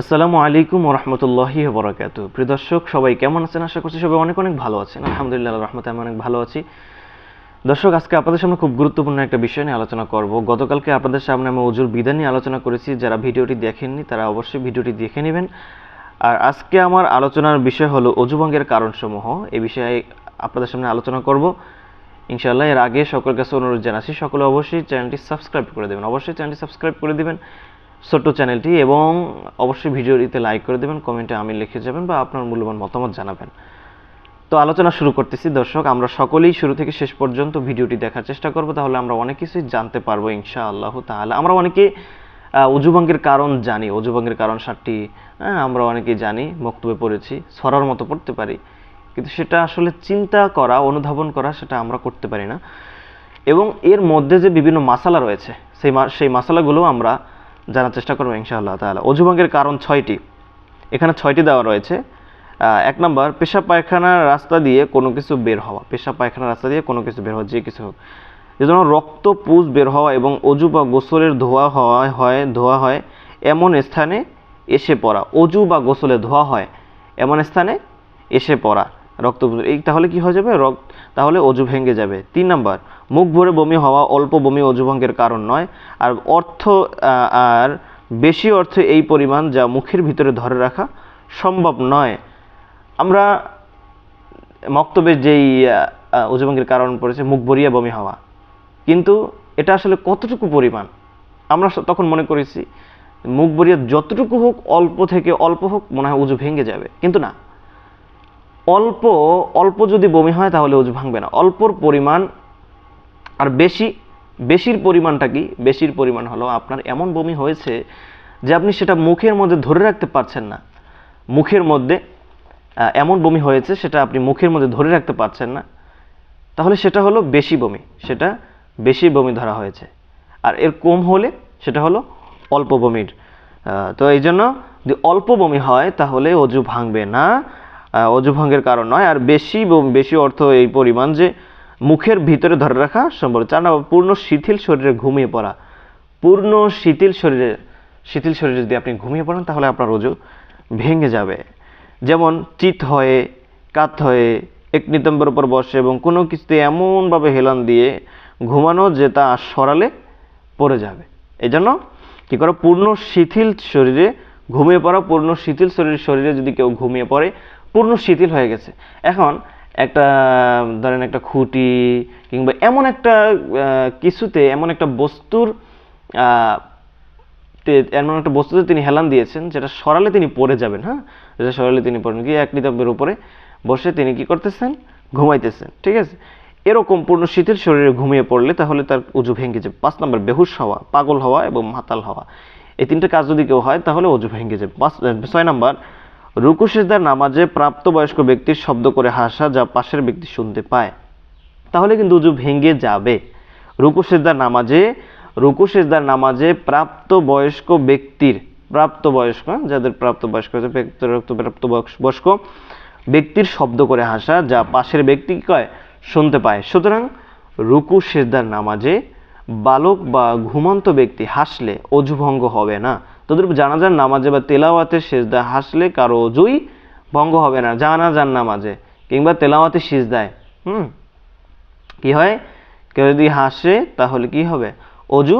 আসসালামু আলাইকুম রহমতুল্লাহি বরাকাত প্রিয় দর্শক, সবাই কেমন আছেন? আশা করছি সবাই অনেক অনেক ভালো আছেন। আলহামদুলিল্লাহ রহমতে আমি অনেক ভালো আছি। দর্শক, আজকে আপনাদের সামনে খুব গুরুত্বপূর্ণ একটা বিষয় নিয়ে আলোচনা করব। গতকালকে আপনাদের সামনে আমি অজুর বিধান নিয়ে আলোচনা করেছি। যারা ভিডিওটি দেখেননি, তারা অবশ্যই ভিডিওটি দেখে নেবেন। আর আজকে আমার আলোচনার বিষয় হলো অজুভঙ্গের কারণসমূহ। এই বিষয়ে আপনাদের সামনে আলোচনা করব। ইনশাআল্লাহ, এর আগে সকলের কাছে অনুরোধ জানাচ্ছি, সকলে অবশ্যই চ্যানেলটি সাবস্ক্রাইব করে দেবেন। অবশ্যই চ্যানেলটি সাবস্ক্রাইব করে দিবেন। ছোট্ট চ্যানেলটি এবং অবশ্যই ভিডিওটিতে লাইক করে দেবেন কমেন্টে আমি লিখে যাবেন বা আপনার মূল্যবান মতামত জানাবেন। তো আলোচনা শুরু করতেছি। দর্শক, আমরা সকলেই শুরু থেকে শেষ পর্যন্ত ভিডিওটি দেখার চেষ্টা করব, তাহলে আমরা অনেক কিছুই জানতে পারব ইনশা আল্লাহ তাহলে আমরা অনেকে উজুভঙ্গের কারণ জানি অজুভঙ্গের কারণ সাতটি হ্যাঁ আমরা অনেকেই জানি, বক্তব্যে পড়েছি সরার মতো পড়তে পারি। কিন্তু সেটা আসলে চিন্তা করা, অনুধাবন করা, সেটা আমরা করতে পারি না। এবং এর মধ্যে যে বিভিন্ন মাসালা রয়েছে, সেই সেই মাসালাগুলো আমরা জানার চেষ্টা করব ইনশাআল্লাহ তাহলে অজুভঙ্গের কারণ ছয়টি। এখানে ছয়টি দেওয়া রয়েছে। এক নম্বর, পেশাব পায়খানার রাস্তা দিয়ে কোনো কিছু বের হওয়া। পেশাব পায়খানার রাস্তা দিয়ে কোনো কিছু বের হওয়া, যে কিছু হোক। যেমন রক্ত পুজ বের হওয়া এবং অজু বা গোসলের ধোয়া হওয়া হয়, ধোয়া হয় এমন স্থানে এসে পড়া। অজু বা গোসলে ধোয়া হয় এমন স্থানে এসে পড়া। রক্ত এই তাহলে কি হয়ে যাবে? রক্ত তাহলে অজু ভেঙে যাবে। তিন নাম্বার, মুখ ভরে বমি হওয়া অল্প বমি অজু ভঙ্গের কারণ নয়। আর অর্থ আর বেশি অর্থ এই পরিমাণ যা মুখের ভিতরে ধরে রাখা সম্ভব নয়। আমরা মক্তবের যেই অজুভঙ্গের কারণ পড়েছে, মুখ ভরিয়া বমি হওয়া। কিন্তু এটা আসলে কতটুকু পরিমাণ? আমরা তখন মনে করেছি, মুখ ভরিয়া যতটুকু হোক, অল্প থেকে অল্প হোক, মনে হয় উজু ভেঙে যাবে। কিন্তু না। অল্প অল্প যদি বমি হয় তাহলে উজু ভাঙবে না। অল্পর পরিমাণ আর বেশি, বেশির পরিমাণটা কি? বেশির পরিমাণ হলো আপনার এমন বমি হয়েছে যে আপনি সেটা মুখের মধ্যে ধরে রাখতে পারছেন না। মুখের মধ্যে এমন বমি হয়েছে সেটা আপনি মুখের মধ্যে ধরে রাখতে পারছেন না। তাহলে সেটা হলো বেশি বমি, সেটা বেশি বমি ধরা হয়েছে। আর এর কম হলে সেটা হলো অল্প বমির। তো এই জন্য যদি অল্প বমি হয় তাহলে অজু ভাঙবে না। আহ, অজু ভঙ্গের কারণ নয়। আর বেশি বেশি অর্থ এই পরিমাণ যে মুখের ভিতরে ধরে রাখা সম্ভব। চার নম্বর পূর্ণ শিথিল শরীরে ঘুমিয়ে পড়া। পূর্ণ শিথিল শরীরে শিথিল শরীরে যদি আপনি ঘুমিয়ে পড়েন তাহলে আপনার অজু ভেঙে যাবে। যেমন চিত হয়ে কাত হয়ে এক নিতম্বের উপর বসে এবং কোনো কিছুতে এমনভাবে হেলান দিয়ে ঘুমানো যে তা সরালে পড়ে যাবে। এই জন্য কী করো? পূর্ণ শিথিল শরীরে ঘুমিয়ে পড়া পূর্ণ শিথিল শরীর শরীরে যদি কেউ ঘুমিয়ে পড়ে পূর্ণ শিথিল হয়ে গেছে। এখন একটা, ধরেন একটা খুঁটি কিংবা এমন একটা কিছুতে, এমন একটা বস্তুর এমন একটা বস্তুতে তিনি হেলান দিয়েছেন, যেটা সরালে তিনি পড়ে যাবেন হ্যাঁ? যেটা সরালে তিনি পড়েন। গিয়ে এক নিতম্বের উপরে বসে তিনি কি করতেছেন? ঘুমাইতেছেন, ঠিক আছে? এরকম পূর্ণ শীতের শরীরে ঘুমিয়ে পড়লে তাহলে তার উজু ভেঙে যাবে। পাঁচ নম্বর, বেহুশ হওয়া, পাগল হওয়া এবং মাতাল হওয়া। এই তিনটে কাজ যদি কেউ হয়, তাহলে অজু ভেঙে যাবে। পাঁচ, ছয় নম্বর রুকু সেজদার নামাজে প্রাপ্তবয়স্ক ব্যক্তির শব্দ করে হাসা যা পাশের ব্যক্তি শুনতে পায়। তাহলে কিন্তু উজু ভেঙে যাবে। রুকু সেজদার নামাজে রুকু সেজদার নামাজে প্রাপ্ত বয়স্ক ব্যক্তির প্রাপ্ত বয়স্ক হ্যাঁ, যাদের প্রাপ্ত বয়স্ক হয়েছে প্রাপ্ত প্রাপ্ত বয়স্ক ব্যক্তির শব্দ করে হাসা যা পাশের ব্যক্তি কয়? শুনতে পায়। সুতরাং রুকু সেজদার নামাজে বালক বা ঘুমন্ত ব্যক্তি হাসলে অজু ভঙ্গ হবে না। তোদের জানাজার নামাজে বা তেলাওয়াতের সেজদা হাসলে কারও অজুই ভঙ্গ হবে না। জানাজার নামাজে কিংবা তেলাওয়াতে সিজদায়, হুম? কি হয়? কেউ যদি হাসে তাহলে কি হবে? অজু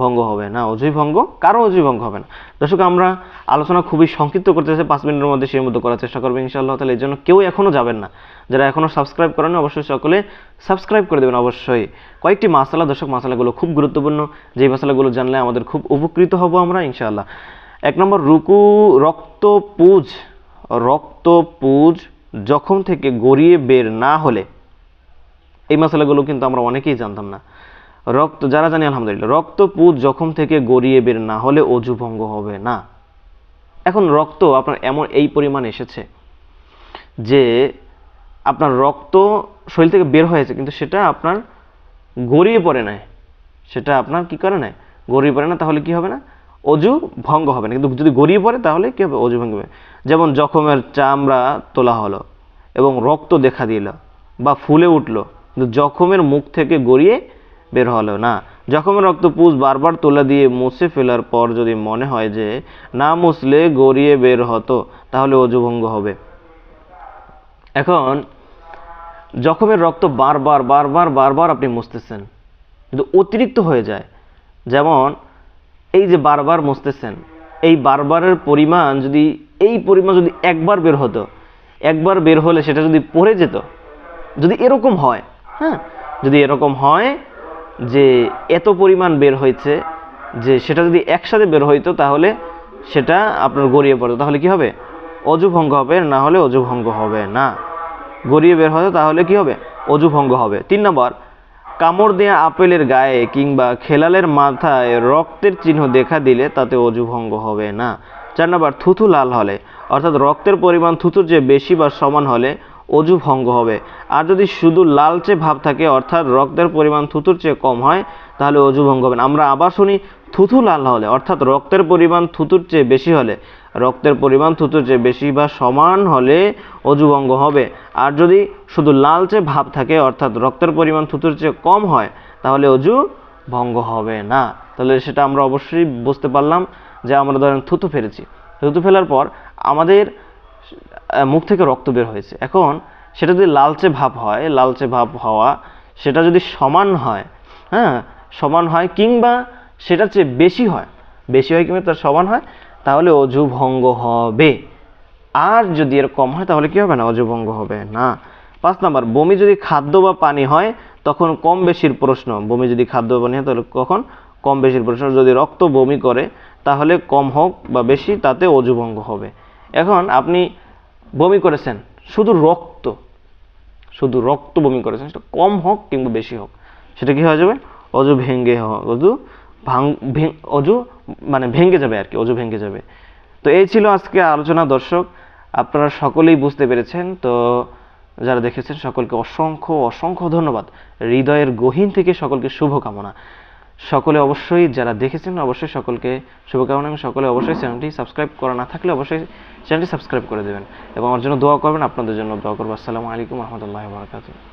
ভঙ্গ হবে না অজুই ভঙ্গ? কারও অজুই ভঙ্গ হবে না। দর্শক, আমরা আলোচনা খুবই সংক্ষিপ্ত করতে চাই পাঁচ মিনিটের মধ্যে সেই মধ্যে করার চেষ্টা করব ইনশাআল্লাহ, তাহলে এই জন্য কেউ এখনও যাবেন না। যারা এখনও সাবস্ক্রাইব করেন অবশ্যই সকলে সাবস্ক্রাইব করে দেবেন। অবশ্যই কয়েকটি মাসালা, দর্শক, মাসালাগুলো খুব গুরুত্বপূর্ণ। যেই মশলাগুলো জানলে আমাদের খুব উপকৃত হব আমরা ইনশাআল্লাহ। এক নম্বর, রুকু, রক্ত, পুজ। রক্ত, পুজ জখম থেকে গড়িয়ে বের না হলে, এই মশলাগুলো কিন্তু আমরা অনেকেই জানতাম না। রক্ত, যারা জানি, আলহামদুলিল্লাহ রক্ত পুজ জখম থেকে গড়িয়ে বের না হলে অজু ভঙ্গ হবে না। এখন রক্ত আপনার এমন এই পরিমাণ এসেছে যে আপনার রক্ত শরীর থেকে বের হয়েছে, কিন্তু সেটা আপনার গড়িয়ে পড়ে নাই। সেটা আপনার কি করে নাই? গড়িয়ে পড়ে না, তাহলে কি হবে না? অজু ভঙ্গ হবে না। কিন্তু যদি গড়িয়ে পড়ে, তাহলে কি হবে? অজু ভঙ্গ হবে। যেমন জখমের চামড়া তোলা হলো এবং রক্ত দেখা দিল বা ফুলে উঠল, কিন্তু জখমের মুখ থেকে গড়িয়ে বের হলো না। জখমের রক্ত পুষ বারবার তোলা দিয়ে মুছে ফেলার পর যদি মনে হয় যে না মুছলে গড়িয়ে বের হতো, তাহলে অজুভঙ্গ হবে। এখন জখমের রক্ত বারবার বারবার বারবার আপনি মুছতেছেন। কিন্তু অতিরিক্ত হয়ে যায়। যেমন এই যে বারবার মুছতেছেন, এই বারবারের পরিমাণ যদি, এই পরিমাণ যদি একবার বের হতো, একবার বের হলে সেটা যদি পড়ে যেত, যদি এরকম হয় হ্যাঁ যদি এরকম হয় যে এত পরিমাণ বের হয়েছে, যে সেটা যদি একসাথে বের হইতো তাহলে সেটা আপনার গড়িয়ে পড়তো। তাহলে কি হবে? অজু ভঙ্গ হবে, না হলে অজু ভঙ্গ হবে না। গড়িয়ে বের হতো তাহলে কি হবে? অজু ভঙ্গ হবে। তিন নম্বর, কামড় দেয়া আপেলের গায়ে কিংবা খেলালের মাথায় রক্তের চিহ্ন দেখা দিলে তাতে অজু ভঙ্গ হবে না। চার নম্বর, থুথু লাল হলে, অর্থাৎ রক্তের পরিমাণ থুতুর যে বেশি বা সমান হলে অজু ভঙ্গ হবে। আর যদি শুধু লালচে ভাব থাকে, অর্থাৎ রক্তের পরিমাণ থুতুর চেয়ে কম হয়, তাহলে অজু ভঙ্গ হবে না। আমরা আবার শুনি, থুথু লাল হলে, অর্থাৎ রক্তের পরিমাণ থুতুর চেয়ে বেশি হলে, রক্তের পরিমাণ থুতুর চেয়ে বেশি বা সমান হলে অজু ভঙ্গ হবে। আর যদি শুধু লালচে ভাব থাকে, অর্থাৎ রক্তের পরিমাণ থুতুর চেয়ে কম হয়, তাহলে অজু ভঙ্গ হবে না। তাহলে সেটা আমরা অবশ্যই বুঝতে পারলাম যে আমরা ধরেন থুতু ফেলেছি। থুতু ফেলার পর আমাদের মুখ থেকে রক্ত বের হয়েছে। এখন সেটা যদি লালচে ভাব হয়, লালচে ভাব হওয়া, সেটা যদি সমান হয় হ্যাঁ সমান হয় কিংবা সেটার চেয়ে বেশি হয় বেশি হয় কিংবা তার সমান হয়, তাহলে অজু ভঙ্গ হবে। আর যদি এর কম হয়, তাহলে কি হবে না? অজু ভঙ্গ হবে না। পাঁচ নাম্বার, বমি যদি খাদ্য বা পানি হয়, তখন কম বেশির প্রশ্ন। বমি যদি খাদ্য বা পানি হয়, তাহলে কখন? কম বেশির প্রশ্ন। যদি রক্ত বমি করে, তাহলে কম হোক বা বেশি, তাতে অজু ভঙ্গ হবে। এখন আপনি বমি করেছেন, শুধু রক্ত শুধু রক্ত বমি করেছেন, সেটা কম হোক কিংবা বেশি হোক, সেটা কি হয়ে যাবে? অজু ভেঙ্গে হ- অজু ভাঙ অজু মানে ভেঙ্গে যাবে আর কি, অজু ভেঙ্গে যাবে। তো এই ছিল আজকে আলোচনা, দর্শক। আপনারা সকলেই বুঝতে পেরেছেন। তো যারা দেখেছেন, সকলকে অসংখ্য অসংখ্য ধন্যবাদ। হৃদয়ের গহীন থেকে সকলকে শুভকামনা। সকলে অবশ্যই যারা দেখেছেন, অবশ্যই সকলকে শুভকামনা এবং সকলে অবশ্যই চ্যানেলটি সাবস্ক্রাইব করা না থাকলে অবশ্যই চ্যানেলটি সাবস্ক্রাইব করে দেবেন। এবং আমার জন্য দোয়া করবেন, আপনাদের জন্য দোয়া করব। আসসালামু আলাইকুম রহমতুল্লাহ বারকাতুহ।